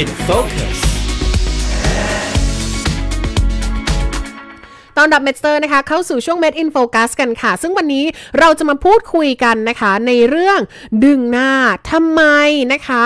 In Focus ตอนรับเมสเตอร์นะคะเข้าสู่ช่วง Med in Focus กันค่ะ ซึ่งวันนี้เราจะมาพูดคุยกันนะคะในเรื่องดึงหน้าทำไมนะคะ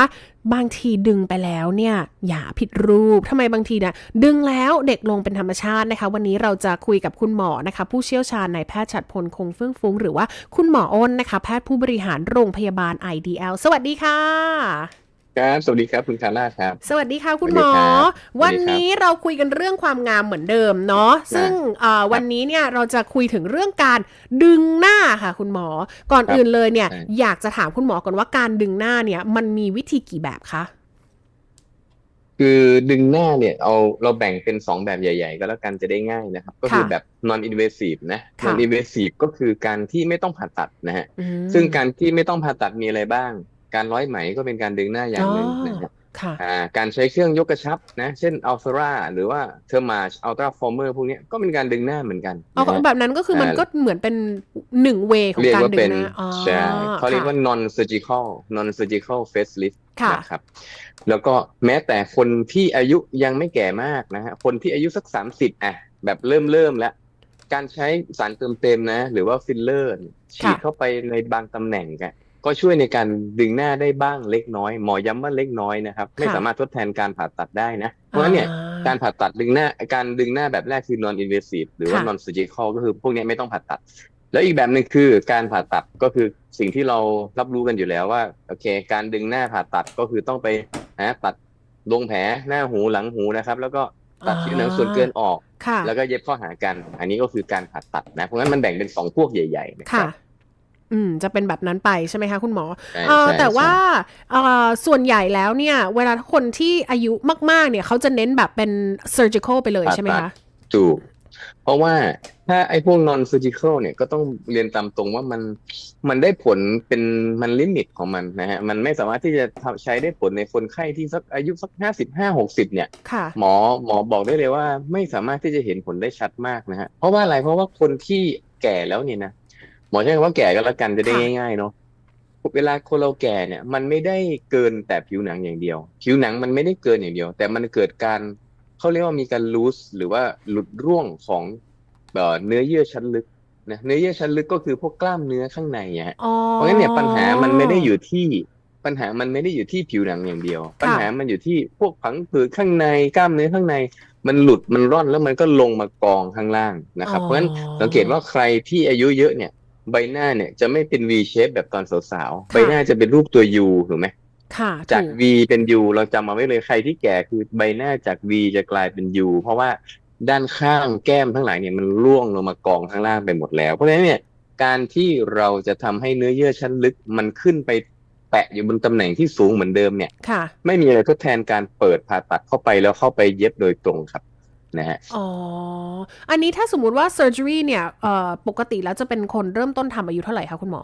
บางทีดึงไปแล้วเนี่ยอย่าผิดรูปทำไมบางทีเนี่ยดึงแล้วเด็กลงเป็นธรรมชาตินะคะ วันนี้เราจะคุยกับคุณหมอนะคะ ผู้เชี่ยวชาญในายแพทย์ฉัดพลคงเฟื่องฟุ้งหรือว่าคุณหมออ้นนะคะ แพทย์ผู้บริหารโรงพยาบาล IDL สวัสดีค่ะ ครับสวัสดีครับคุณคาร่าครับ สวัสดีค่ะคุณสหมวัสอดีครับวันนี้เราคุยกันเรื่องความงามเหมือนเดิมเนาะซึ่งเอ่อวันนี้เนี่ยเราจะคุยถึงเรื่องการดึงหน้าค่ะ คุณหมอ ก่อนอื่นเลยเนี่ยใช่อยากจะถามคุณหมอก่อนว่าการดึงหน้าเนี่ย มันมีวิธีกี่แบบคะคือดึงหน้าเนี่ยเอาเราแบ่งเป็นสองแบบใหญ่ ๆ ก็แล้วกันจะได้ง่ายนะครับ ก็คือค่ะแบบ non invasive นะค่ะ non invasive ก็คือการที่ไม่ต้องผ่าตัดนะฮะอืมซึ่งการที่ไม่ต้องผ่าตัดมีอะไรบ้าง การร้อยไหมก็เป็นการดึงหน้าอย่างหนึ่งอ๋อนะฮะค่ะอ่าการใช้เครื่องยกกระชับนะ เช่น Alphara หรือว่า Thermage Ultra Former พวกเนี้ยก็เป็นการดึงหน้าเหมือนกันเอานะฮะแบบนั้นก็คือมันอ่าก็เหมือนเป็นหนึ่งเวของเรียกการว่าดึเป็งนหน้าอ๋อใช่เขาเรียกว่าค่ะ non surgical non surgical facelift ค่ะนะครับแล้วก็แม้แต่คนที่อายุยังไม่แก่มากนะฮะคนที่อายุสักสามสิบอะแบบเริ่มเริ่มแล้ว การใช้สารเติมเต็มนะ หรือว่าฟิลเลอร์ฉีดเข้าไปในบางตำแหน่งกัน ก็ช่วยในการดึงหน้าได้บ้างเล็กน้อย หมอย้ำว่าเล็กน้อยนะครับ ไม่ค่ะสามารถทดแทนการผ่าตัดได้นะ เพราะฉะนั้นเนี่ยอ่าการผ่าตัดดึงหน้าการดึงหน้าแบบแรกคือ non invasive หรือว่าค่ะ non surgical ก็คือพวกเนี้ยไม่ต้องผ่าตัด แล้วอีกแบบหนึ่งคือการผ่าตัดก็คือสิ่งที่เรารับรู้กันอยู่แล้วว่าโอเค การดึงหน้าผ่าตัดก็คือต้องไปนะตัดลงแผลหน้าหูหลังหูนะครับ แล้วก็ตัดอ่าผิวหนังส่วนเกินออกค่ะแล้วก็เย็บเข้าหากัน อันนี้ก็คือการผ่าตัดนะเพราะงั้นมันแบ่งเป็นสองพวกใหญ่ๆนะคค่ะรับ อืมจะเป็นแบบนั้นไปใช่ไหมคะคุณหมอใช่เอ่อใช่แต่ว่าใช่เอ่อส่วนใหญ่แล้วเนี่ย เวลาคนที่อายุมาก ๆ เนี่ยเขาจะเน้นแบบเป็น surgical ไปเลยใช่ไหมคะถูกเพราะว่าถ้าไอ้พวก non surgical เนี่ยก็ต้องเรียนตามตรงว่ามันมันได้ผลเป็นมันลิมิตของมันนะฮะมันไม่สามารถที่จะทำใช้ได้ผลในคนไข้ที่สักอายุสักห้าสิบห้าหกสิบเนี่ยค่ะหมอหมอบอกได้เลยว่าไม่สามารถที่จะเห็นผลได้ชัดมากนะฮะเพราะว่าอะไรเพราะว่าคนที่แก่แล้วเนี่ยนะห มอใช้คำว่าแก่ก็แล้วกันจะได้ค่ะง่ายๆเนาะเวลาคนเราแก่เนี่ย มันไม่ได้เกินแต่ผิวหนังอย่างเดียว ผิวหนังมันไม่ได้เกินอย่างเดียว แต่มันเกิดการเขาเรียกว่ามีการ loose หรือว่าหลุดร่วงของเอ่อเนื้อเยื่อชั้นลึกนะเนื้อเยื่อชั้นลึกก็คือพวกกล้ามเนื้อข้างในอะฮะอ๋อเพราะงั้นเนี่ยปัญหามันไม่ได้อยู่ที่ปัญหามันไม่ได้อยู่ที่ผิวหนังอย่างเดียว ปัญหามันอยู่ที่พวกผังผืดข้างในกล้ามเนื้อข้างใน มันหลุดมันร่อนแล้วมันก็ลงมากองข้างล่างนะครับ เพราะฉะนั้นสังเกตว่าใครที่อายุเยอะเนี่ย ใบหน้าเนี่ยจะไม่เป็น V shape แบบตอนสาวๆ ใบหน้าจะเป็นรูปตัว U ถูกไหมค่ะจากถู V เป็น U เราจำมาไว้เลยใครที่แก่คือใบหน้าจาก V จะกลายเป็น U เพราะว่าด้านข้างแก้มทั้งหลายเนี่ยมันร่วงลงมากองข้างล่างไปหมดแล้ว เพราะฉะนั้นเนี่ยการที่เราจะทำให้เนื้อเยื่อชั้นลึกมันขึ้นไปแปะอยู่บนตำแหน่งที่สูงเหมือนเดิมเนี่ยค่ะไม่มีอะไรทดแทนการเปิดผ่าตัดเข้าไปแล้วเข้าไปเย็บโดยตรงครับ นะฮะ อ๋อ อันนี้ถ้าสมมุติว่า surgery เนี่ยเอ่อปกติแล้วจะเป็นคนเริ่มต้นทำอายุเท่าไหร่คะคุณหมอ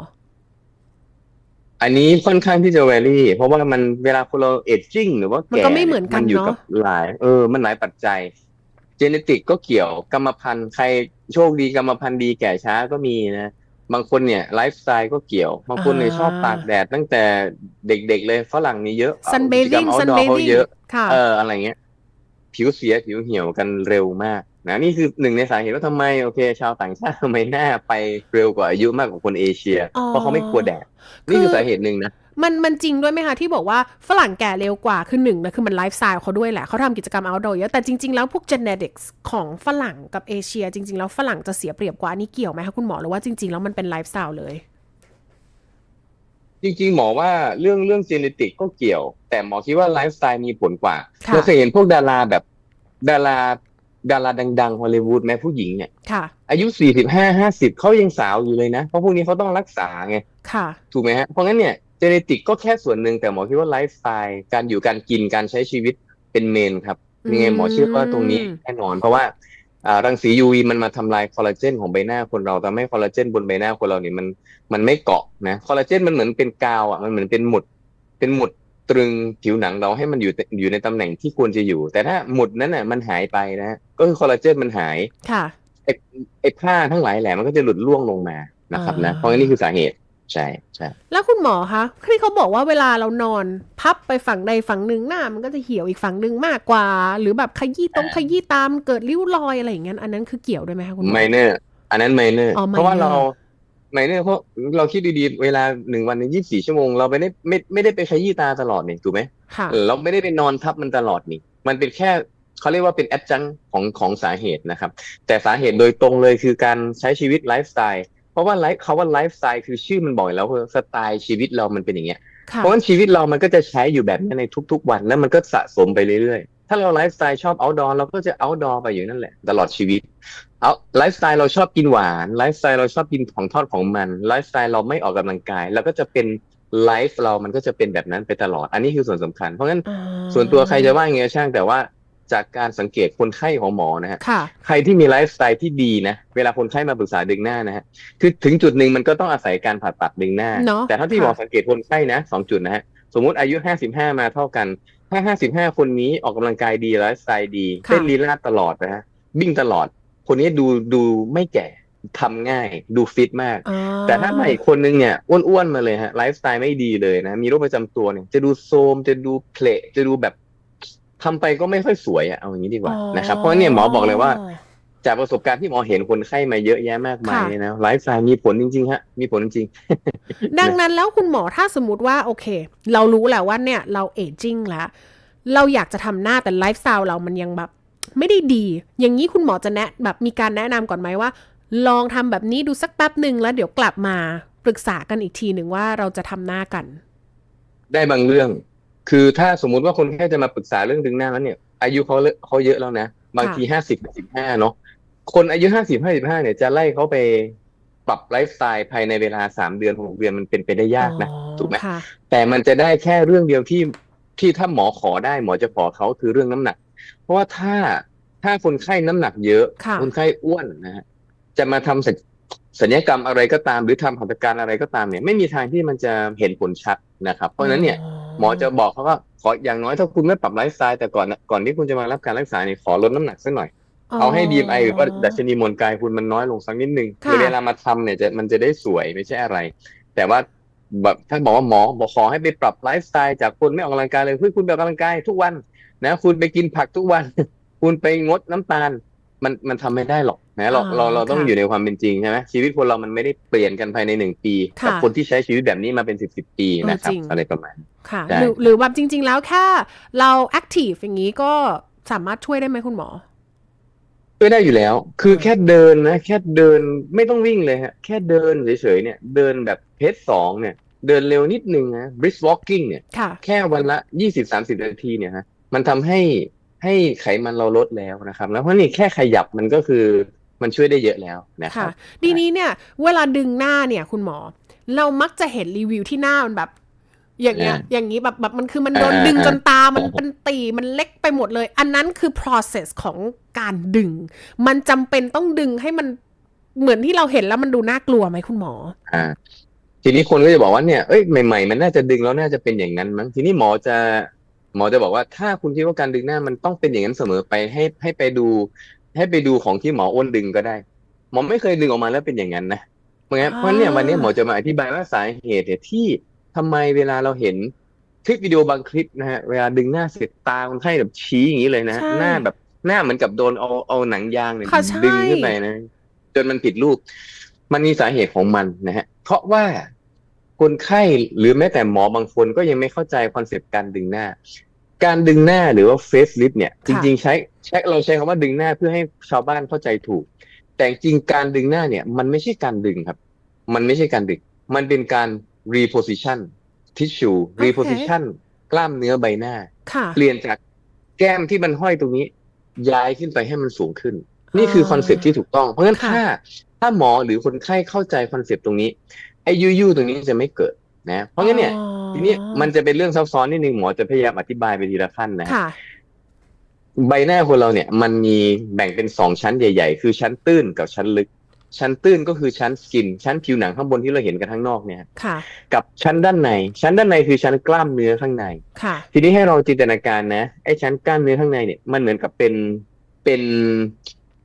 อันนี้ค่อนข้างที่จะแวรี่ เพราะว่ามันเวลาคนเราเอจจิ้งหรือว่ามันแก่ก็ไม่เหมือนกันอยู่เนอะกับหลาย เออ มันหลายปัจจัย เจเนติกก็เกี่ยวกรรมพันธุ์ใครโชคดีกรรมพันธุ์ดีแก่ช้าก็มีนะ บางคนเนี่ยไลฟ์สไตล์ก็เกี่ยว บางคนเนี่ยชอบตากแดดตั้งแต่เด็กๆเลยฝรั่งนี่เยอะ sunbathing กิจกรรม outdoor เขา sunbathing เยอะ ค่ะ เอออะไรเงี้ย ผิวเสียผิวเหี่ยวกันเร็วมากนะนี่คือหนึ่งในสาเหตุว่าทำไมโอเค ชาวต่างชาติทำไมหน้าไปเร็วกว่าอายุมากกว่าคนเอเชียอ๋อเพราะเขาไม่กลัวแดดนี่คือสาเหตุหนึ่งนะมันมันจริงด้วยไหมคะ ที่บอกว่าฝรั่งแก่เร็วกว่า คือหนึ่งนะคือมันไลฟ์สไตล์เขาด้วยแหละเขาทำกิจกรรม outdoor เยอะแต่จริง ๆ แล้วพวก genetics ของฝรั่งกับเอเชีย จริง ๆ แล้วฝรั่งจะเสียเปรียบกว่าอันนี้เกี่ยวไหมคะคุณหมอหรือว่าจริง ๆ แล้วมันเป็นไลฟ์สไตล์เลย จริงๆ หมอว่าเรื่องเรื่องเจเนติกก็เกี่ยว แต่หมอคิดว่าไลฟ์สไตล์มีผลกว่าค่ะ เราเคยเห็นพวกดาราแบบดาราดาราดังๆฮอลลีวูดแม้ผู้หญิงเนี่ยค่ะ อายุสี่สิบห้าห้าสิบเขายังสาวอยู่เลยนะ เพราะพวกนี้เขาต้องรักษาไง ค่ะ ถูกไหมฮะ เพราะงั้นเนี่ยเจเนติกก็แค่ส่วนหนึ่งแต่หมอคิดว่าไลฟ์สไตล์การอยู่การกินการใช้ชีวิตเป็นเมนครับอืมยังไงหมอเชื่อว่าตรงนี้แน่นอน เพราะว่าอ่า รังสี UV มันมาทำลายคอลลาเจนของใบหน้าคนเราทำให้คอลลาเจนบนใบหน้าคนเราเนี่ยมันมันไม่เกาะนะคอลลาเจนมันเหมือนเป็นกาวอะมันเหมือนเป็นหมุด เป็นหมุดตรึงผิวหนังเราให้มันอยู่อยู่ในตำแหน่งที่ควรจะอยู่ แต่ถ้าหมุดนั้นน่ะมันหายไปนะฮะก็คือคอลลาเจนมันหายค่ะไอ้ไอ้ผ้าทั้งหลายแหละมันก็จะหลุดร่วงลงมานะครับนะอ่าเพราะงั้นนี่คือสาเหตุ ใช่ใช่แล้วคุณหมอคะที่เขาบอกว่าเวลาเรานอนพับไปฝั่งใดฝั่งหนึ่งหน้า มันก็จะเหี่ยวอีกฝั่งหนึ่งมากกว่า หรือแบบขยี้ตรงขยี้ตามเกิดริ้วรอยอะไรอย่างเงี้ยอันนั้นคือเกี่ยวด้วยไหมคะคุณหมอไมเนอร์อันนั้นไมเนอร์อ๋อ minor เพราะว่าเราไมเนอร์เพราะเราคิดดีๆ เวลาหนึ่งวันในยี่สิบสี่ชั่วโมงเราไม่ได้ไม่ไม่ได้ไปขยี้ตาตลอดนี่ถูกไหมค่ะเออเราไม่ได้ไปนอนทับมันตลอดนี่มันเป็นแค่เขาเรียกว่าเป็นแอดจังของของสาเหตุนะครับ แต่สาเหตุโดยตรงเลยคือการใช้ชีวิตไลฟ์สไตล์ เพราะว่าไลฟ์เขาว่าไลฟ์สไตล์คือชื่อมันบอกอยู่แล้วว่าสไตล์ชีวิตเรามันเป็นอย่างเงี้ยค่ะเพราะฉะนั้นชีวิตเรามันก็จะใช้อยู่แบบนี้ในทุก ๆ วันแล้วมันก็สะสมไปเรื่อยๆ ถ้าเราไลฟ์สไตล์ชอบ outdoor เราก็จะ outdoor ไปอยู่นั่นแหละ ตลอดชีวิตเอาไลฟ์สไตล์เราชอบกินหวานไลฟ์สไตล์เราชอบกินของทอดของมันไลฟ์สไตล์เราไม่ออกกำลังกายแล้วก็จะเป็นไลฟ์เรามันก็จะเป็นแบบนั้นไปตลอด อันนี้คือส่วนสำคัญ เพราะงั้นอ่าส่วนตัวใครจะว่าไงก็ช่างแต่ว่า จากการสังเกตคนไข้ของหมอนะฮะค่ะใครที่มีไลฟ์สไตล์ที่ดีนะ เวลาคนไข้มาปรึกษาดึงหน้านะฮะคือถึงจุดหนึ่งมันก็ต้องอาศัยการผ่าตัดดึงหน้าเนอะแต่เท่าที่ค่ะหมอสังเกตคนไข้นะสองจุดนะฮะสมมุติอายุห้าสิบห้ามาเท่ากัน ถ้าห้าสิบห้าคนนี้ออกกำลังกายดีไลฟ์สไตล์ดีค่ะเต้นลีลาดตลอดนะฮะวิ่งตลอด คนนี้ดูดูไม่แก่ทำง่ายดูฟิตมากอ่แต่ถ้ามาอีกคนนึงเนี่ยอ้วนๆมาเลยฮะไลฟ์สไตล์ไม่ดีเลยนะ มีโรคประจำตัวเนี่ยจะดูโทรมจะดูเพลทจะดูแบบ ทำไปก็ไม่ค่อยสวยอะเอาอย่างนี้ดีกว่านะครับเพราะเนี่ยหมอบอกเลยว่า จากประสบการณ์ที่หมอเห็นคนไข้มาเยอะแยะมากมายค่ะเนี่ยนะไลฟ์สไตล์มีผลจริงๆฮะมีผลจริง ดังนั้นแล้วคุณหมอถ้าสมมติว่าโอเค เรารู้แหละว่าเนี่ยเราเอจจิ้งแล้วเราอยากจะทำหน้าแต่ไลฟ์สไตล์เรามันยังแบบไม่ได้ดี อย่างนี้คุณหมอจะแนะแบบมีการแนะนำก่อนไหมว่า ลองทำแบบนี้ดูสักแป๊บหนึ่งแล้วเดี๋ยวกลับมาปรึกษากันอีกทีหนึ่งว่าเราจะทำหน้ากัน ได้บางเรื่อง คือถ้าสมมุติว่าคนไข้จะมาปรึกษาเรื่องดึงหน้าแล้วเนี่ย อายุเขาเลเขาเยอะแล้วนะ บางทีห้าสิบสิบห้าเนาะคนอายุห้าสิบห้าสิบห้าเนี่ยจะไล่เขาไปปรับไลฟ์สไตล์ภายในเวลาสามเดือนหกเดือนมันเป็นไปได้ยากนะอ๋อถูกไหมค่ะแต่มันจะได้แค่เรื่องเดียวที่ที่ถ้าหมอขอได้หมอจะขอเขาคือเรื่องน้ำหนัก เพราะว่าถ้าถ้าคนไข้น้ำหนักเยอะค่ะคนไข้อ้วนนะฮะจะมาทำศัลศัลยกรรมอะไรก็ตาม หรือทำหัตถการอะไรก็ตามเนี่ย ไม่มีทางที่มันจะเห็นผลชัดนะครับ เพราะฉะนั้นเนี่ย หมอจะบอกเขาว่าขออย่างน้อยถ้าคุณไม่ปรับไลฟ์สไตล์แต่ก่อนก่อนที่คุณจะมารับการรักษาเนี่ยขอลดน้ำหนักสักหน่อย เอาให้ BMI หรือว่าดัชนีมวลกายคุณมันน้อยลงสักนิดนึงค่ะคือเวลามาทำเนี่ยจะมันจะได้สวยไม่ใช่อะไร แต่ว่าแบบถ้าบอกว่าหมอบอกขอให้ไปปรับไลฟ์สไตล์จากคนไม่ออกกำลังกายเลยเฮ้ยคุณไปออกกำลังกายทุกวันนะคุณไปกินผักทุกวัน คุณไปงดน้ำตาล มันมันทำไม่ได้หรอกนะเราเราเราต้องค่ะอยู่ในความเป็นจริงใช่ไหมชีวิตคนเรามันไม่ได้เปลี่ยนกันภายในหนึ่งปีค่ะกับคนที่ใช้ชีวิตแบบนี้มาเป็นสิบสิบปีนะครับเออจริง อะไรประมาณค่ะ ใช่ หรือหรือแบบจริง ๆ แล้วแค่เราแอคทีฟอย่างนี้ก็สามารถช่วยได้ไหมคุณหมอ ช่วยได้อยู่แล้ว คือแค่เดินนะ แค่เดินไม่ต้องวิ่งเลยฮะ แค่เดินเฉยๆเนี่ย เดินแบบเพจสองเนี่ย เดินเร็วนิดนึงนะ brisk walking เนี่ย ค่ะ แค่วันละยี่สิบสามสิบนาทีเนี่ยฮะ มันทำให้ ให้ไขมันเราลดแล้วนะครับ แล้วเพราะนี่แค่ขยับมันก็คือมันช่วยได้เยอะแล้วนะคค่ะรับดีนี้เนี่ย เวลาดึงหน้าเนี่ยคุณหมอ เรามักจะเห็นรีวิวที่หน้ามันแบบ อย่างเงี้ยอ่าอย่างนี้แบบแบบมันคือมันโดนอ่าดึงจนตามันอ่าเป็นตีมันเล็กไปหมดเลย อันนั้นคือ process ของการดึง มันจำเป็นต้องดึงให้มันเหมือนที่เราเห็นแล้วมันดูน่ากลัวไหมคุณหมออ่าทีนี้คนก็จะบอกว่าเนี่ยเอ้ยใหม่ ๆ มันน่าจะดึงแล้วน่าจะเป็นอย่างนั้นมั้งทีนี้หมอจะ หมอจะบอกว่าถ้าคุณคิดว่าการดึงหน้ามันต้องเป็นอย่างนั้นเสมอไปให้ให้ไปดู ให้ไปดูของที่หมออ้วนดึงก็ได้ หมอไม่เคยดึงออกมาแล้วเป็นอย่างนั้นนะเพราะงั้นอ่าเพราะเนี่ยวันนี้หมอจะมาอธิบายว่าสาเหตุเนี่ยที่ทำไมเวลาเราเห็นคลิปวิดีโอบางคลิปนะฮะเวลาดึงหน้าเสร็จตาคนไข้แบบชี้อย่างนี้เลยนะฮะใช่หน้าแบบหน้าเหมือนกับโดนเอาเอาหนังยางเนี่ยค่ะใช่ดึงขึ้นไปนะจนมันผิดรูป มันมีสาเหตุของมันนะฮะเพราะว่า คนไข้หรือแม้แต่หมอบางคนก็ยังไม่เข้าใจคอนเซปต์การดึงหน้า การดึงหน้าหรือว่าเฟสลิฟเนี่ยจค่ะริง ๆ ใช้ใช้เราใช้คำว่าดึงหน้าเพื่อให้ชาวบ้านเข้าใจถูก แต่จริงๆการดึงหน้าเนี่ย มันไม่ใช่การดึงครับ มันไม่ใช่การดึง มันเป็นการ reposition tissue reposition กล้ามเนื้อใบหน้าค่ะเปลี่ยนจากแก้มที่มันห้อยตรงนี้ ย้ายขึ้นไปให้มันสูงขึ้น นี่คือคอนเซปต์ที่ถูกต้อง เพราะฉะนั้นค่ะถ้าถ้าหมอหรือคนไข้เข้าใจคอนเซปต์ตรงนี้ ไอ้ยุยๆตรงนี้จะไม่เกิดนะ เพราะงั้นเนี่ยอ๋อทีนี้มันจะเป็นเรื่องซับซ้อนนิดนึงหมอจะพยายามอธิบายไปทีละขั้นนะค่ะใบหน้าคนเราเนี่ย มันมีแบ่งเป็นสองชั้นใหญ่ ๆ คือชั้นตื้นกับชั้นลึก ชั้นตื้นก็คือชั้นสกิน ชั้นผิวหนังข้างบนที่เราเห็นกันข้างนอกเนี่ยค่ะกับชั้นด้านใน ชั้นด้านในคือชั้นกล้ามเนื้อข้างในค่ะทีนี้ให้เราจินตนาการนะไอ้ชั้นกล้ามเนื้อข้างในเนี่ยมันเหมือนกับเป็นเป็น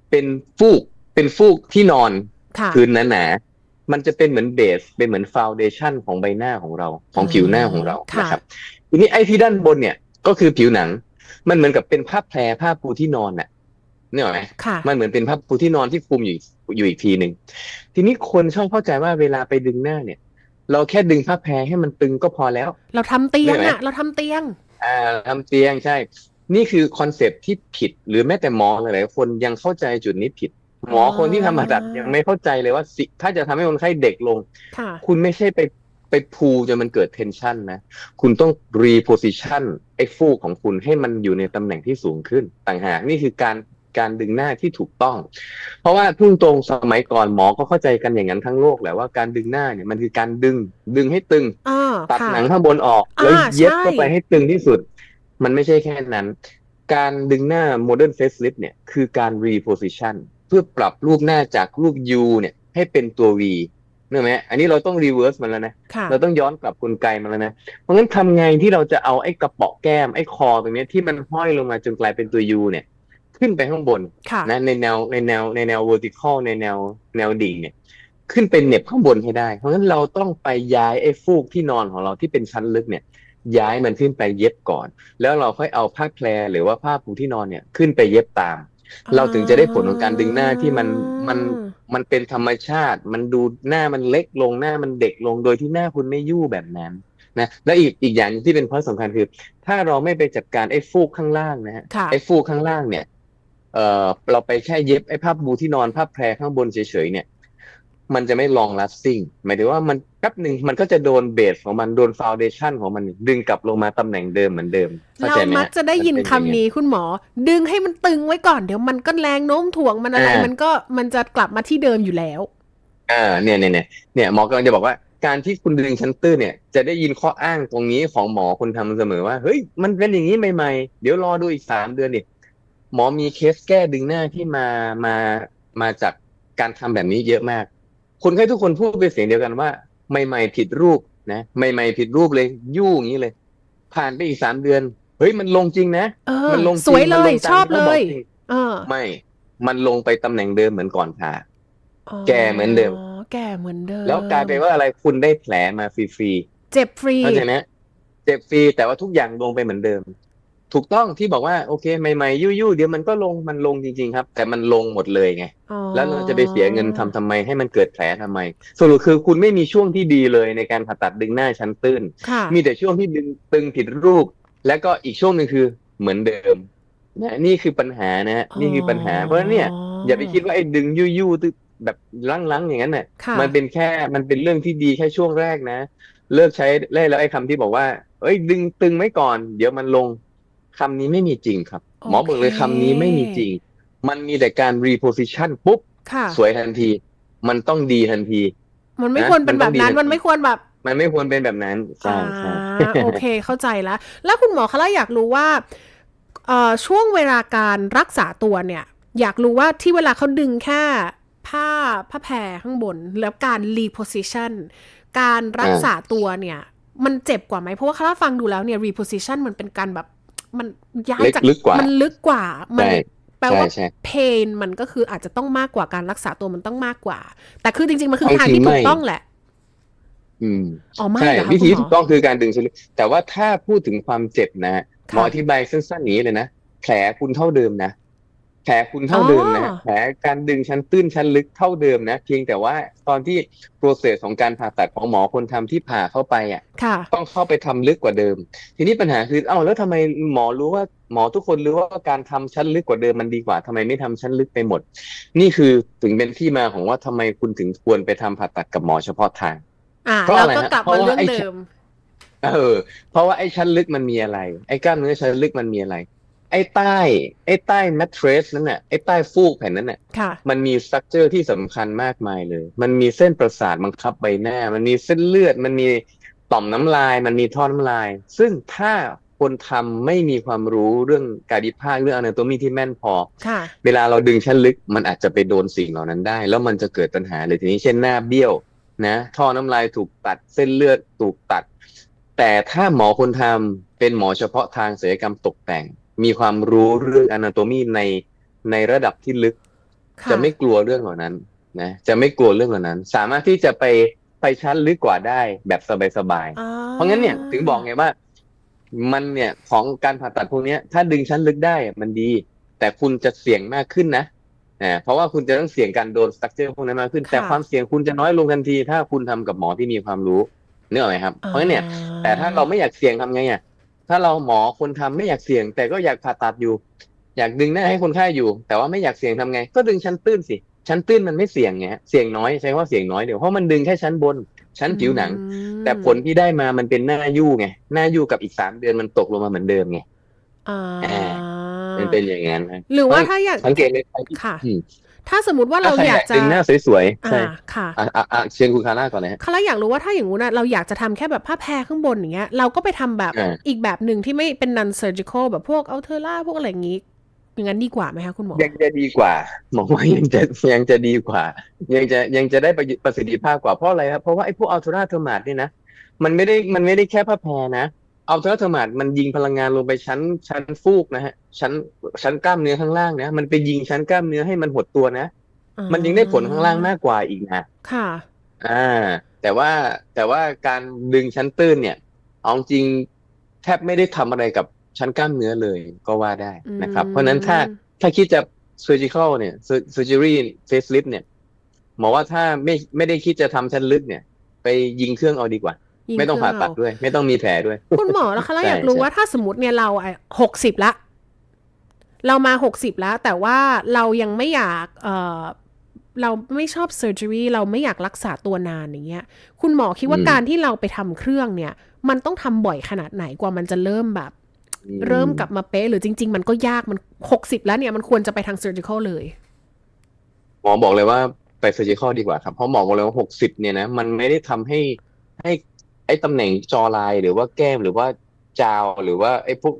เป็นฟูก เป็นฟูกที่นอนค่ะพื้นหนาๆ มันจะเป็นเหมือนเบสเป็นเหมือนฟาวเดชันของใบหน้าของเราของผิวหน้าของเราค่ะ นะครับทีนี้ไอ้ที่ด้านบนเนี่ยก็คือผิวหนัง มันเหมือนกับเป็นผ้าแพรผ้าปูที่นอนน่ะนี่หรอกไหมค่ะ มันเหมือนเป็นผ้าปูที่นอนที่คลุมอยู่อยู่อีกทีหนึ่งทีนี้คนชอบเข้าใจว่าเวลาไปดึงหน้าเนี่ย เราแค่ดึงผ้าแพรให้มันตึงก็พอแล้ว เราทำเตียงได้ไหมอะเราทำเตียง อ่าทำเตียงใช่ นี่คือคอนเซปต์ที่ผิดหรือแม้แต่หมอหลายๆคนยังเข้าใจจุดนี้ผิด หมอคนที่ทำผ่าตัดยังไม่เข้าใจเลยว่าสิถ้าจะทำให้คนไข้เด็กลง ค่ะ คุณไม่ใช่ไปไปพูจนมันเกิดเทนชันนะ คุณต้องรีโพซิชันไอ้ฟูกของคุณให้มันอยู่ในตำแหน่งที่สูงขึ้นต่างหากนี่คือการการดึงหน้าที่ถูกต้อง เพราะว่าพุ่งตรงสมัยก่อนหมอก็เข้าใจกันอย่างนั้นทั้งโลกแหละว่าการดึงหน้าเนี่ยมันคือการดึงดึงให้ตึง อ่าตัดค่ะ หนังข้างบนออกอ่าแล้วเย็บใช่ เข้าไปให้ตึงที่สุด มันไม่ใช่แค่นั้น การดึงหน้า modern facelift เนี่ยคือการ reposition เพื่อปรับรูปหน้าจากรูป U เนี่ย ให้เป็นตัว V เนกอะไหมอันนี้เราต้อง reverse มันแล้วนะค่ะเราต้องย้อนกลับกลไกมาแล้วนะ เพราะงั้นทำไงที่เราจะเอาไอ้กระเป๋อแก้มไอ้คอตรงเนี้ยที่มันห้อยลงมาจนกลายเป็นตัว U เนี่ย ขึ้นไปข้างบนค่ะนะในแนวในแนวในแนว vertical ในแนวแนวดิ่งเนี่ย ขึ้นเป็นเหน็บข้างบนให้ได้ เพราะฉะนั้นเราต้องไปย้ายไอ้ฟูกที่นอนของเราที่เป็นชั้นลึกเนี่ยย้ายมันขึ้นไปเย็บก่อน แล้วเราค่อยเอาผ้าแพรหรือว่าผ้าปูที่นอนเนี่ยขึ้นไปเย็บตาม เราถึงจะได้ผลของการดึงหน้าที่มันมันมันเป็นธรรมชาติ มันดูหน้ามันเล็กลงหน้ามันเด็กลงโดยที่หน้าคุณไม่ยู่แบบนั้นนะและอีกอีกอย่างหนึ่งที่เป็นเพราะสำคัญคือ ถ้าเราไม่ไปจัดการไอ้ฟูกข้างล่างนะฮะค่ะไอ้ฟูกข้างล่างเนี่ยเอ่อเราไปแค่เย็บไอ้ผ้าปูที่นอนผ้าแพรข้างบนเฉยๆเนี่ย มันจะไม่ลอง lasting หมายถึงว่ามันแป๊บหนึ่งมันก็จะโดนเบสของมันโดนฟาวเดชันของมันดึงกลับลงมาตำแหน่งเดิมเหมือนเดิมเข้าเราใจไหมมักฮะจะได้ยินมัเป็คำอย่างนี้คุณหมอ ดึงให้มันตึงไว้ก่อนเดี๋ยวมันก็แรงโน้มถ่วงมันอะไรอ่ามัมันก็มันจะกลับมาที่เดิมอยู่แล้วอ่าเนี่ยเนี่ยเนี่ยเนี่ยหมอกำลังจะบอกว่าการที่คุณดึงชั้นตื้นเนี่ยจะได้ยินข้ออ้างตรงนี้ของหมอคนทำเสมอว่าเฮ้ยมันเป็นอย่างนี้ใหม่ๆ เดี๋ยวรอดูอีกสามเดือนดิหมอมีเคสแก้ดึงหน้าที่มามามาจากการทำแบบนี้เยอะมาก คนไข้ทุกคนพูดเป็นเสียงเดียวกันว่า ใหม่ ๆ ผิดรูปนะใหม่ ๆ ผิดรูปเลย ยู่อย่างนี้เลย ผ่านไปอีกสามเดือน เฮ้ยมันลงจริงนะเออมันลงจริงสวยเลมันยงตามชอบที่เลขายจริงเออ ไม่ มันลงไปตำแหน่งเดิมเหมือนก่อนผ่าแก่เหมือนเดิมแก่เหมือนเดิมแล้วกลายเป็นว่าอะไรคุณได้แผลมาฟรีๆเจ็บฟรีเข้าใจไหมเจ็บฟรีแต่ว่าทุกอย่างลงไปเหมือนเดิม ถูกต้องที่บอกว่าโอเคใหม่ๆยู่ๆเดี๋ยวมันก็ลงมันลงจริงๆครับ แต่มันลงหมดเลยไง อ๋อแล้วเราจะไปเสียเงินทำทำไมให้มันเกิดแผลทำไม สรุปคือคุณไม่มีช่วงที่ดีเลยในการผ่าตัดดึงหน้าชั้นตื้น ค่ะ มีแต่ช่วงที่ดึงตึงผิดรูป แล้วก็อีกช่วงหนึ่งคือเหมือนเดิมนะนี่คือปัญหานะฮะนี่คือปัญหา เพราะฉะนั้นเนี่ย อย่าไปคิดว่าไอ้ดึงยู่ๆตึแบบลังๆอย่างนั้นน่ะ ค่ะ มันเป็นแค่มันเป็นเรื่องที่ดีแค่ช่วงแรกนะ เลิกใช้ได้แล้วไอ้คำที่บอกว่า เอ้ย ดึงตึงไว้ก่อน เดี๋ยวมันลง คำนี้ไม่มีจริงครับ หมอบอกเลยคำนี้ไม่มีจริง มันมีแต่การ reposition ปุ๊บค่ะสวยทันที มันต้องดีทันที มันไม่นะควรเป็นแบบนั้นมันต้องดีมันไม่ควรแบบ มันไม่ควรเป็นแบบนั้นใช่ใช่อ่าโอเคเข้าใจแล้ว แล้วคุณหมอคะแล้วอยากรู้ว่าเอ่อช่วงเวลาการรักษาตัวเนี่ย อยากรู้ว่าที่เวลาเขาดึงแค่ผ้าผ้าแพรข้างบน แล้วการ reposition การรักษาตัวเนี่ย มันเจ็บกว่าไหมเพราะว่าถ้าฟังดูแล้วเนี่ย reposition มันเป็นการแบบ มันย้ายลึกจากลึกกว่ามันลึกกว่ามัใช่แปลว่าใช่ใช่ pain มันก็คืออาจจะต้องมากกว่าการรักษาตัวมันต้องมากกว่า แต่คือจริง ๆ มันคือเอาทางจริงที่ถูกไม่ต้องแหละ อืมอ๋อไม่ใช่เหรอคะวิธีคุณหมที่ถูกต้องคือการดึงสลิปแต่ว่าถ้าพูดถึงความเจ็บนะฮะค่ะหมออธิบายสั้นๆนี้เลยนะแผลคุณเท่าเดิมนะ แผลคุณเท่าเดิมนะฮะอ๋อแผลการดึงชั้นตื้นชั้นลึกเท่าเดิมนะเพียงแต่ว่าตอนที่ process ของการผ่าตัดของหมอคนทำที่ผ่าเข้าไปอะค่ะต้องเข้าไปทำลึกกว่าเดิม ทีนี้ปัญหาคือเอ้าแล้วทำไมหมอรู้ว่าหมอทุกคนรู้ว่าการทำชั้นลึกกว่าเดิมมันดีกว่าทำไมไม่ทำชั้นลึกไปหมด นี่คือถึงเป็นที่มาของว่าทำไมคุณถึงควรไปทำผ่าตัดกับหมอเฉพาะทางอ่าเพราะเราอะไรก็ฮะกลับเพมาราะว่าเรื่องไอ้เดิมเออเพราะว่าไอ้ชั้นลึกมันมีอะไร ไอ้กล้ามเนื้อชั้นลึกมันมีอะไรไอ้ใต้ไอ้ใต้แมทเทรสนั่นน่ะไอ้ใต้ฟูกแผ่นนั้นน่ะค่ะมันมีสตรัคเจอร์ที่สำคัญมากมายเลย มันมีเส้นประสาทบังคับใบหน้า มันมีเส้นเลือด มันมีต่อมน้ำลาย มันมีท่อน้ำลาย ซึ่งถ้าคนทำไม่มีความรู้เรื่องการดิภาคเรื่องอนาโตมีที่แม่นพอค่ะเวลาเราดึงชั้นลึกมันอาจจะไปโดนสิ่งเหล่านั้นได้ แล้วมันจะเกิดปัญหาเลยทีนี้เช่นหน้าเบี้ยวนะท่อน้ำลายถูกตัดเส้นเลือดถูกตัด แต่ถ้าหมอคนทำเป็นหมอเฉพาะทางศัลยกรรมตกแต่ง มีความรู้เรื่องอนาโตมีในในระดับที่ลึกค่ะจะไม่กลัวเรื่องเหล่านั้นนะจะไม่กลัวเรื่องเหล่านั้น สามารถที่จะไปไปชั้นลึกกว่าได้แบบสบายอ่ๆเพราะงั้นเนี่ยถึงบอกไงว่า มันเนี่ยของการผ่าตัดพวกเนี้ยถ้าดึงชั้นลึกได้อะมันดี แต่คุณจะเสี่ยงมากขึ้นนะอ่าเพราะว่าคุณจะต้องเสี่ยงการโดนสตั๊กเจอร์พวกนั้นมากขึ้น แต่ความเสี่ยงคุณจะน้อยลงทันที ถ้าคุณทำกับหมอที่มีความรู้นึกออกไหมครับ เพราะงั้นเนี่ย แต่ถ้าเราไม่อยากเสี่ยงทำไงอะ ถ้าเราหมอคนทำไม่อยากเสี่ยง แต่ก็อยากผ่าตัดอยู่ อยากดึงหน้าให้คนไข้อยู่ แต่ว่าไม่อยากเสี่ยงทำไง ก็ดึงชั้นตื้นสิ ชั้นตื้นมันไม่เสี่ยงไงฮะเสี่ยงน้อยใช้คำว่าเสี่ยงน้อยเดี๋ยวเพราะมันดึงแค่ชั้นบน ชั้นผิวหนังอืมแต่ผลที่ได้มามันเป็นหน้ายู่ไงหน้ายู่กับอีกสามเดือนมันตกลงมาเหมือนเดิมไงอ่าอ่ามันเป็นอย่างนั้นนะหรือว่าถ้าอยากสังเกตเลยใครที่ค่ะอืม ถ้าสมมติว่าถ้าเราใครอยากกอายจะดึงหน้าสวยๆอ่าใช่ค่ะอะอะอะเชิญคุณคาร่าก่อนเลยฮะเขาแล้วอยากรู้ว่าถ้าอย่างงู้นนะเราอยากจะทำแค่แบบผ้าแพรข้างบนอย่างเงี้ย เราก็ไปทำแบบอ่าอีกแบบหนึ่งที่ไม่เป็น non surgical แบบพวกเอาเทอร่าพวกอะไรอย่างงี้อย่างนั้นดีกว่าไหมคะคุณหมอยังจะดีกว่าหมองว่ายังจะยังจะดีกว่า ยังจะยังจะได้ประโยชน์ประสิทธิภาพกว่าเพราะอะไรครับเพราะว่าไอ้พวกอัลตราเทอร์มาดเนี่ยนะมันไม่ได้มันไม่ได้แค่ผ้าแพรนะ อัลตราเทอร์มาดมันยิงพลังงานลงไปชั้นชั้นฟูกนะฮะ ชั้นชั้นกล้ามเนื้อข้างล่างนะ มันไปยิงชั้นกล้ามเนื้อให้มันหดตัวนะ มันยังได้ผลข้างล่างมากกว่าอีกนะ ค่ะ อ่า แต่ว่าแต่ว่าการดึงชั้นตื้นเนี่ย เอาจริงแทบไม่ได้ทำอะไรกับชั้นกล้ามเนื้อเลยก็ว่าได้นะครับ เพราะฉะนั้นถ้าถ้าคิดจะ surgical เนี่ย sur- surgery facelift เนี่ยหมอว่าถ้าไม่ไม่ได้คิดจะทำชั้นลึกเนี่ย ไปยิงเครื่องเอาดีกว่า ยิงไม่ต้องผ่าตัดเครื่ด้วย ไม่ต้องมีแผลด้วยองคุณหมอแล้วคะเราใช่อยากรู้ใช่ว่าถ้าสมมติเนี่ยเราหกสิบละ เรามาหกสิบแล้ว แต่ว่าเรายังไม่อยากเออเราไม่ชอบ surgery เราไม่อยากรักษาตัวนานอย่างเงี้ย คุณหมอคิดว่าการที่เราไปทำเครื่องเนี่ย มันต้องทำบ่อยขนาดไหนกว่ามันจะเริ่มแบบ เริ่มกลับมาเป๊ะหรือจริง ๆ มันก็ยากมันหกสิบแล้วเนี่ยมันควรจะไปทาง surgical เลย หมอบอกเลยว่าไป surgical ดีกว่าครับ เพราะหมอบอกเลยว่าหกสิบเนี่ยนะ มันไม่ได้ทำให้ให้ ไอ้ตำแหน่งจอลายหรือว่าแก้มหรือว่าจาว หรือว่าไอ้พวก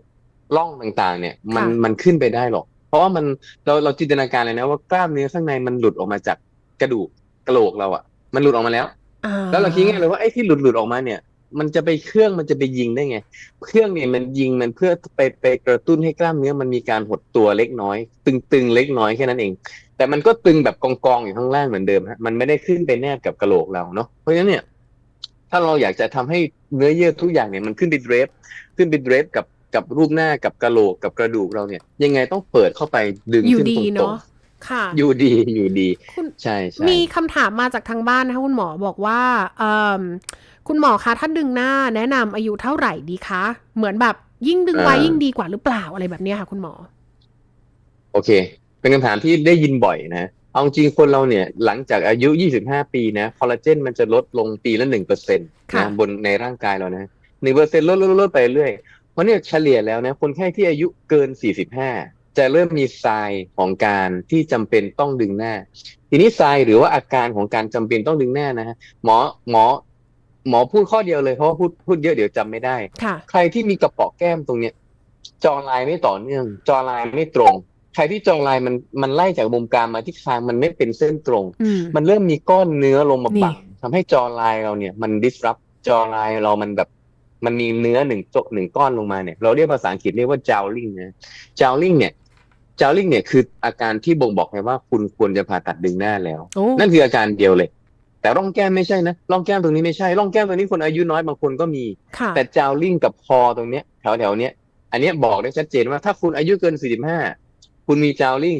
ร่องต่างๆ เนี่ย มันค่ะมันขึ้นไปได้หรอก เพราะว่ามันเราเราจินตนาการเลยนะว่ากล้ามเนื้อข้างในมันหลุดออกมาจากกระดูกกระโหลกเราอะมันหลุดออกมาแล้วอ่แล้วเราคิดไงเลยว่าไอ้ที่หลุดหลุดออกมาเนี่ย มันจะไปเครื่องมันจะไปยิงได้ไง เครื่องเนี่ยมันยิงมันเพื่อไปไปกระตุ้นให้กล้ามเนื้อมันมีการหดตัวเล็กน้อย ตึงๆเล็กน้อยแค่นั้นเอง แต่มันก็ตึงแบบกองๆอยู่ข้างล่างเหมือนเดิมฮะมันไม่ได้ขึ้นไปแนบกับกระโหลกเราเนาะเพราะฉะนั้นเนี่ย ถ้าเราอยากจะทำให้เนื้อเยื่อทุกอย่างเนี่ยมันขึ้นไปเดรฟขึ้นไปเดรฟกับกับรูปหน้ากับกระโหลกกับกระดูกเราเนี่ย ยังไงต้องเปิดเข้าไปดึงอยู่ขึ้นดีตรงเนาะค่ะๆอยู่ดีอยู่ดีคุณใช่ใช่มีคำถามมาจากทางบ้านนะคะคุณหมอบอกว่าเอิ่มคุณหมอคะถ้าดึงหน้าแนะนำอายุเท่าไหร่ดีคะ เหมือนแบบยิ่งดึงไว้ยิ่งดีกว่าหรือเปล่าอะไรแบบเนี้ยค่ะ คุณหมอ โอเค เป็นคำถามที่ได้ยินบ่อยนะ เอาจริงคนเราเนี่ยหลังจากอายุ 25 ปีนะคอลลาเจนมันจะลดลงปีละหนึ่งเปอร์เซ็นต์ค่ะนะบนในร่างกายเรานะหนึ่งเปอร์เซ็นต์ลดลดลดลดไปเรื่อยเพราะเนี่ยเฉลี่ยแล้วนะคนไข้ที่อายุเกิน 45 จะเริ่มมีทรายของการที่จำเป็นต้องดึงหน้า ทีนี้ทรายหรือว่าอาการของการจำเป็นต้องดึงหน้านะฮะหมอหมอหมอพูดข้อเดียวเลยเพราะว่าพูดพูดเยอะเดี๋ยวจำไม่ได้ค่ะใครที่มีกระเป๋อแก้มตรงเนี้ยจอลายไม่ต่อเนื่อง จอลายไม่ตรง ใครที่จอลายมันมันไล่จากมุมกลางมาที่คางมันไม่เป็นเส้นตรงอืมมันเริ่มมีก้อนเนื้อลงมานี่บังทำให้จอลายเราเนี่ยมัน disrupt จอลายเรามันแบบมันมีเนื้อหนึ่งโจหนึ่งก้อนลงมาเนี่ยเราเรียกภาษาอังกฤษเรียกว่า jowling นะ jowling เนี่ย jowling เนี่ยคืออาการที่บ่งบอกไงว่าคุณควรจะผ่าตัดดึงหน้าแล้วโอ้นั่นคืออาการเดียวเลย แต่ร่องแก้มไม่ใช่นะร่องแก้มตรงนี้ไม่ใช่ร่องแก้มตรงนี้คนอายุน้อยบางคนก็มีค่ะแต่จาวลิงกับคอตรงเนี้ยแถวแถวๆเนี้ยอันเนี้ยบอกได้ชัดเจนว่าถ้าคุณอายุเกิน45 คุณมีจาวลิง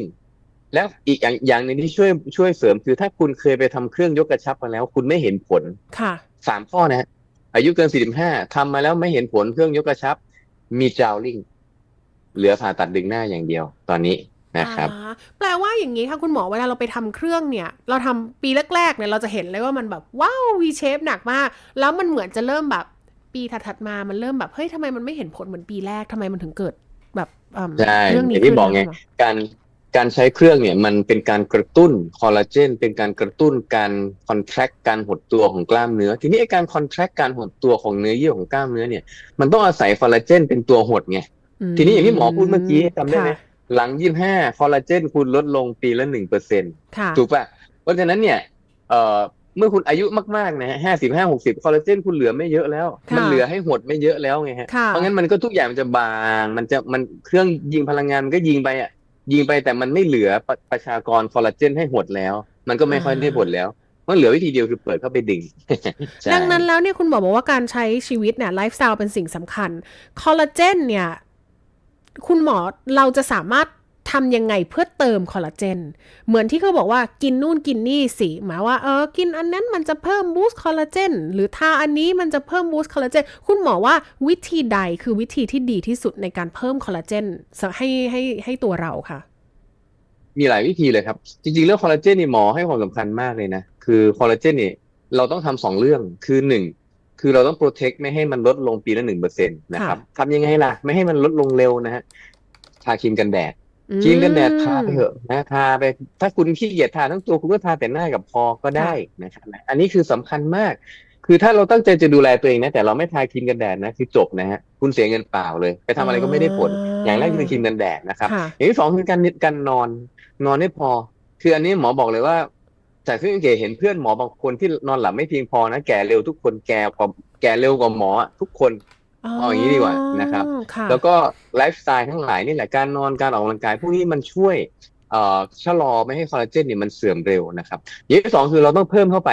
แล้วอีกอย่างอย่างหนึ่งที่ช่วยช่วยเสริมคือถ้าคุณเคยไปทำเครื่องยกกระชับมาแล้ว คุณไม่เห็นผลค่ะ สามข้อนะฮะอายุเกิน45ทำมาแล้วไม่เห็นผลเครื่องยกกระชับ มีจาวลิงเหลือผ่าตัดดึงหน้าอย่างเดียวตอนนี้นะครับ อ่าแปลว่าอย่างนี้ค่ะคุณหมอเวลาเราไปทำเครื่องเนี่ย เราทำปีแรกๆเนี่ยเราจะเห็นเลยว่ามันแบบว้าววีเชฟหนักมาก แล้วมันเหมือนจะเริ่มแบบปีถัดๆมามันเริ่มแบบเฮ้ยทำไมมันไม่เห็นผลเหมือนปีแรกทำไมมันถึงเกิดแบบอืม ใช่เรื่องนี้อย่างที่ขึ้นบอกไงนะคะการการใช้เครื่องเนี่ยมันเป็นการกระตุ้นคอลลาเจนเป็นการกระตุ้นการคอนแทรคการหดตัวของกล้ามเนื้อ ทีนี้ไอ้การคอนแทรคการหดตัวของเนื้อเยื่อของกล้ามเนื้อเนี่ยมันต้องอาศัยคอลลาเจนเป็นตัวหดไงทีนี้อย่างที่หมอพูดเมื่อกี้จำได้ไหมค่ะหลังยี่ห้าคอลลาเจนคุณลดลงปีละหนึ่งเปอร์เซ็นค่ะถูกป่ะเพราะฉะนั้นเนี่ยเอ่อ เมื่อคุณอายุมากๆนะฮะห้าสิบห้าหกสิบคอลลาเจนคุณเหลือไม่เยอะแล้ว ค่ะมันเหลือให้หดไม่เยอะแล้วไงฮะ ค่ะเพราะงั้นมันก็ทุกอย่างมันจะบาง มันจะมันเครื่องยิงพลังงานมันก็ยิงไปอะ ยิงไปแต่มันไม่เหลือประประชากรคอลลาเจนให้หดแล้ว มันก็ไม่ค่อยได้ผลแล้ว มันเหลือวิธีเดียวคือเปิดเข้าไปดึง ใช่ ดังนั้นแล้วเนี่ยคุณหมอบอกว่าการใช้ชีวิตเนี่ยไลฟ์สไตล์เป็นสิ่งสำคัญ คอลลาเจนเนี่ย คุณหมอเราจะสามารถ ทำยังไงเพื่อเติมคอลลาเจน เหมือนที่เขาบอกว่ากินนู่นกินนี่สิ หมายว่าเออกินอันนั้นมันจะเพิ่มบูสต์คอลลาเจนหรือทาอันนี้มันจะเพิ่มบูสต์คอลลาเจน คุณหมอว่าวิธีใดคือวิธีที่ดีที่สุดในการเพิ่มคอลลาเจนให้ให้ให้ตัวเราค่ะ มีหลายวิธีเลยครับ จริงๆ เรื่องคอลลาเจนนี่หมอให้ความสำคัญมากเลยนะ คือคอลลาเจนเนี่ยเราต้องทำสองเรื่องคือหนึ่งคือเราต้องโปรเทคไม่ให้มันลดลงปีละหนึ่งเปอร์เซ็นต์นะครับทำยังไงล่ะ ไม่ให้มันลดลงเร็วนะฮะทาครีมกันแดด ครีมกันแดดทาไปเถอะนะทาไป ถ้าคุณขี้เกียจทาทั้งตัวคุณก็ทาแต่หน้ากับคอก็ได้นะครับอันนี้คือสำคัญมาก คือถ้าเราตั้งใจจะดูแลตัวเองนะแต่เราไม่ทาครีมกันแดดนะคือจบนะฮะคุณเสียเงินเปล่าเลย ไปทำอะไรก็ไม่ได้ผล อย่างแรกคือครีมกันแดดนะครับค่ะอย่างที่สองคือการการนอน นอนไม่พอ คืออันนี้หมอบอกเลยว่าจากที่สังเกตเห็นเพื่อนหมอบางคนที่นอนหลับไม่เพียงพอนะแก่เร็วทุกคนแก่กว่าแก่เร็วกว่าหมออะทุกคน เอาอย่างนี้ดีกว่านะครับค่ะแล้วก็ไลฟ์สไตล์ทั้งหลายนี่แหละการนอนการออกกำลังกาย พวกนี้มันช่วยเอ่อชะลอไม่ให้คอลลาเจนเนี่ยมันเสื่อมเร็วนะครับอย่างที่สองคือเราต้องเพิ่มเข้าไป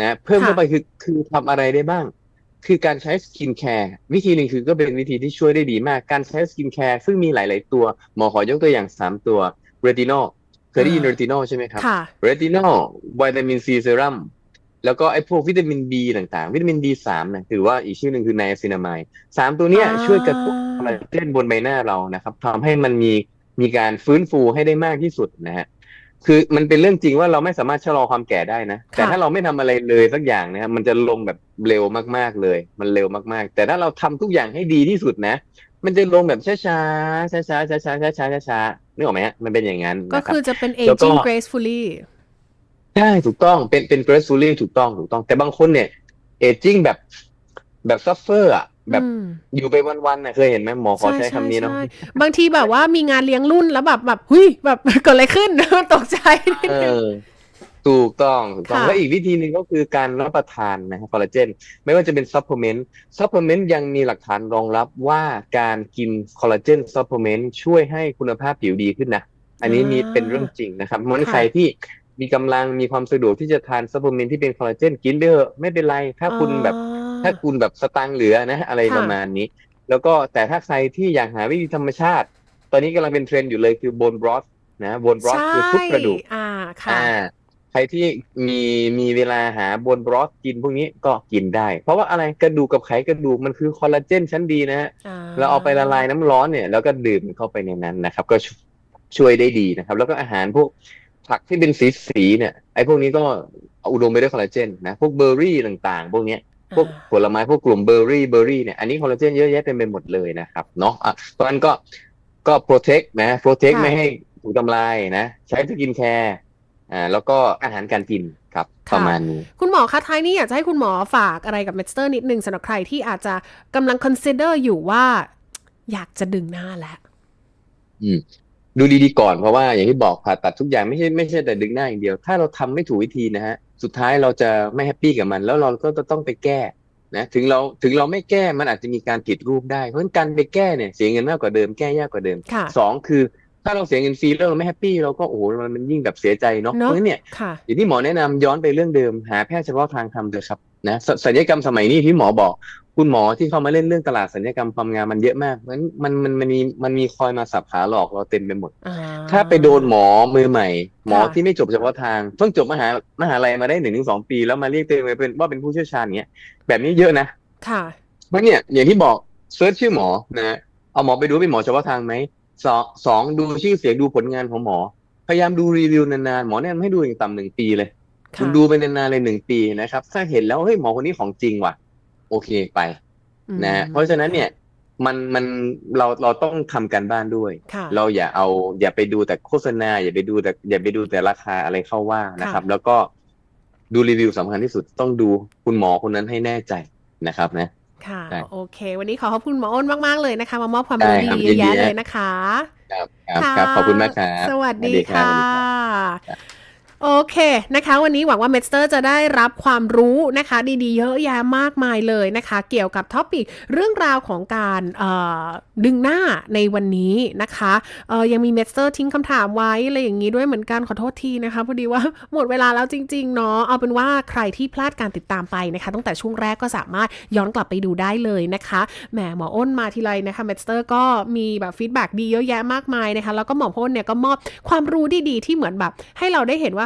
นะเพิ่มเข้าไปคือคือทำอะไรได้บ้าง คือการใช้สกินแคร์วิธีหนึ่งคือก็เป็นวิธีที่ช่วยได้ดีมาก การใช้สกินแคร์ซึ่งมีหลาย ๆ ตัว หมอขอยกตัวอย่างสามตัวเรตินอลเคยได้ยินอ่าเรตินอลใช่ไหมครับค่ะเรตินอลวิตามินซีเซรั่ม แล้วก็ไอ้พวกวิตามิน B ต่างๆ วิตามิน B3 นะถือว่าอีกชื่อหนึ่งคือไนอาซินามายสามตัวเนี้ยอ่าช่วยกระตุ้นคอลลาเจนบนใบหน้าเรานะครับทำให้มันมีมีการฟื้นฟูให้ได้มากที่สุดนะฮะคือมันเป็นเรื่องจริงว่าเราไม่สามารถชะลอความแก่ได้นะ แต่ถ้าเราไม่ทำอะไรเลยสักอย่างนะครับมันจะลงแบบเร็วมากๆเลย มันเร็วมากๆ แต่ถ้าเราทำทุกอย่างให้ดีที่สุดนะ มันจะลงแบบช้าๆช้าๆช้าๆช้าๆช้าๆช้าๆนึกออกไหมฮะมันเป็นอย่างนั้นก็นะครับคือจะเป็นแล้วก็ aging gracefully ใช่ถูกต้องเป็นเป็น gracefully ถูกต้องถูกต้อง แต่บางคนเนี่ย เอจิ้งแบบแบบซัฟเฟอร์อะแบบอืมอยู่ไปวันๆน่ะเคยเห็นไหมหมอขอใช้คำนี้เนาะใช่ใช่บางทีแบบว่ามีงานเลี้ยงรุ่นแล้วแบบแบบหุยแบบเกิดอะไรขึ้นตกใจเออถูกต้องถูกต้องค่ะและอีกวิธีหนึ่งก็คือการรับประทานนะคอลลาเจน ไม่ว่าจะเป็นซัพพลีเมนต์ซัพพลีเมนต์ยังมีหลักฐานรองรับว่าการกินคอลลาเจนซัพพลีเมนต์ช่วยให้คุณภาพผิวดีขึ้นนะ อันนี้มีเป็นเรื่องจริงนะครับเพราะฉะนั้นค่ะใครที่ มีกำลังมีความสะดวกที่จะทานซัพพลีเมนต์ที่เป็นคอลลาเจนกินไปเถอะไม่เป็นไรถ้าคุณแบบอ๋อถ้าคุณแบบสตางค์เหลือนะอะไรค่ะประมาณนี้ แล้วก็แต่ถ้าใครที่อยากหาวิธีธรรมชาติ ตอนนี้กำลังเป็นเทรนด์อยู่เลยคือ bone broth นะ bone broth คือซุปกระดูกอ่าค่ะอ่าใครที่มีมีเวลาหาบนบรอสกินพวกนี้ก็กินได้ เพราะว่าอะไรกระดูกกับไขกระดูกมันคือคอลลาเจนชั้นดีนะฮะอ่เราเอาไปละลายน้ำร้อนเนี่ย แล้วก็ดื่มเข้าไปในนั้นนะครับ ก็ชช่วยได้ดีนะครับ แล้วก็อาหารพวก ผักที่เป็นสีสีๆเนี่ยไอ้พวกนี้ก็อุดมไปด้วยคอลลาเจนนะพวกเบอร์รี่ต่างๆ พวกเนี้ยพวกผลไม้พวกกลุ่มเบอร์รี่เบอร์รี่เนี่ยอันนี้คอลลาเจนเยอะแยะเต็มไปหมดเลยนะครับเนาะอะเพราะฉะนั้นก็ก็โปรเทคนะโปรเทคค่ะไม่ให้ถูกทำลายนะ ใช้สกินแคร์อ่าแล้วก็อาหารการกินครับค่ะประมาณนี้คุณหมอคะท้ายนี้อยากจะให้คุณหมอฝากอะไรกับเมสเตอร์นิดนึงสำหรับใครที่อาจจะกำลัง consider อยู่ว่า อยากจะดึงหน้าแล้วอืม ดูดีๆก่อนเพราะว่าอย่างที่บอกผ่าตัดทุกอย่างไม่ใช่ไม่ใช่แต่ดึงหน้าอย่างเดียว ถ้าเราทำไม่ถูกวิธีนะฮะสุดท้ายเราจะไม่แฮปปี้กับมัน แล้วเราก็จะต้องไปแก้นะถึงเราถึงเราไม่แก้มันอาจจะมีการผิดรูปได้เพราะฉะนั้นการไปแก้เนี่ยเสียเงินมากกว่าเดิมแก้ยากกว่าเดิมค่ะสองคือถ้าเราเสียเงินฟรีแล้วเราไม่แฮปปี้เราก็โอ้โหมันมันยิ่งแบบเสียใจเนาะเพเนอะราะฉะนั้นเนี่ยค่ะอย่างที่หมอแนะนำย้อนไปเรื่องเดิมหาแพทย์เฉพาะทางทำเถอะครับนะศศัลยกรรมสมัยนี้ที่หมอบอก คุณหมอที่เข้ามาเล่นเรื่องตลาดศัลยกรรมความงามมันเยอะมากมันมันมันมันมีมันมีคอยมาสับขาหลอกเราเต็มไปหมดอ่ถ้าไปโดนหมอมือใหม่ หมอค่ะที่ไม่จบเฉพาะทางเพิ่งจบมหามหาลัยมาได้หนึ่งถึงสองปี แล้วมาเรียกตัวเองว่าเป็นว่าเป็นผู้เชี่ยวชาญเงี้ยแบบนี้เยอะนะค่ะเพราะเนี่ยอย่างที่บอกเซิร์ชชื่อหมอนะเอาหมอไปดูว่าเป็นหมอเฉพาะทางไหมสองสองดูชื่อเสียงดูผลงานของหมอ พยายามดูรีวิวนานๆหมอแนะนำให้ดูอย่างต่ำหนึ่งปีเลยค่ะคุณดูไปนานๆเลยหนึ่งปีนะครับ ถ้าเห็นแล้วเฮ้ยหมอคนนี้ของจริงว่ะ โอเคไปอืมนะเพราะฉะนั้นเนี่ยมันมันเราเราต้องทำการบ้านด้วยค่ะเราอย่าเอาอย่าไปดูแต่โฆษณา อย่าไปดูแต่อย่าไปดูแต่ราคาอะไรเข้าว่านะครับ แล้วก็ดูรีวิวสำคัญที่สุดต้องดูคุณหมอคนนั้นให้แน่ใจนะครับนะค่ะได้โอเค วันนี้ขอขอบคุณหมออ้นมาก ๆ เลยนะคะ มามอบความรู้ได้ดีครับเยอะแยะยินดีเลยนะคะครับครับครับ ขอบคุณมากครับ สวัสดีรัค่ะบสวัสดีครับ โอเคนะคะ วันนี้หวังว่าเมสเตอร์จะได้รับความรู้นะคะ ดีๆ เยอะแยะมากมายเลยนะคะ เกี่ยวกับท็อปิกเรื่องราวของการดึงหน้าในวันนี้นะคะยังมีเมสเตอร์ทิ้งคำถามไว้อะไรอย่างนี้ด้วยเหมือนกันขอโทษทีนะคะพอดีว่าหมดเวลาแล้วจริงๆเนาะเอาเป็นว่าใครที่พลาดการติดตามไปนะคะ ตั้งแต่ช่วงแรกก็สามารถย้อนกลับไปดูได้เลยนะคะแหมหมออ้นมาทีไรนะคะเมสเตอร์ก็มีแบบฟีดแบ็ดีเยอะแยะมากมายนะคะแล้วก็หมออ้นเนี่ยก็มอบความรู้ดีๆที่เหมือนแบบให้เราได้เห็นว่า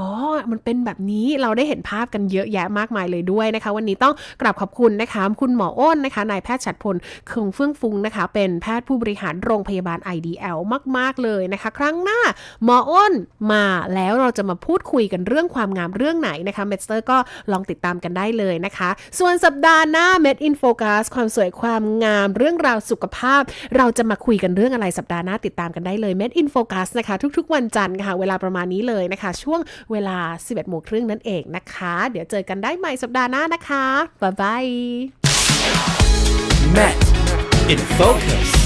อ๋อ มันเป็นแบบนี้เราได้เห็นภาพกันเยอะแยะมากมายเลยด้วยนะคะ วันนี้ต้องกราบขอบคุณนะคะ คุณหมออ้นนะคะนายแพทย์ฉัดพลเคืองเฟื่องฟุ้งนะคะ เป็นแพทย์ผู้บริหารโรงพยาบาล IDL มาก ๆ เลยนะคะ ครั้งหน้าหมออ้นมาแล้วเราจะมาพูดคุยกันเรื่องความงามเรื่องไหนนะคะเมสเตอร์ก็ลองติดตามกันได้เลยนะคะ ส่วนสัปดาห์หน้า Med in Focus ความสวยความงามเรื่องราวสุขภาพ เราจะมาคุยกันเรื่องอะไรสัปดาห์หน้าติดตามกันได้เลย Med in Focus นะคะ ทุก ๆ วันจันทร์ค่ะ เวลาประมาณนี้เลยนะคะ ช่วงเวลา 11โมงครึ่งนั่นเองนะคะ เดี๋ยวเจอกันได้ใหม่สัปดาห์หน้านะคะบ๊ายบาย Met in focus.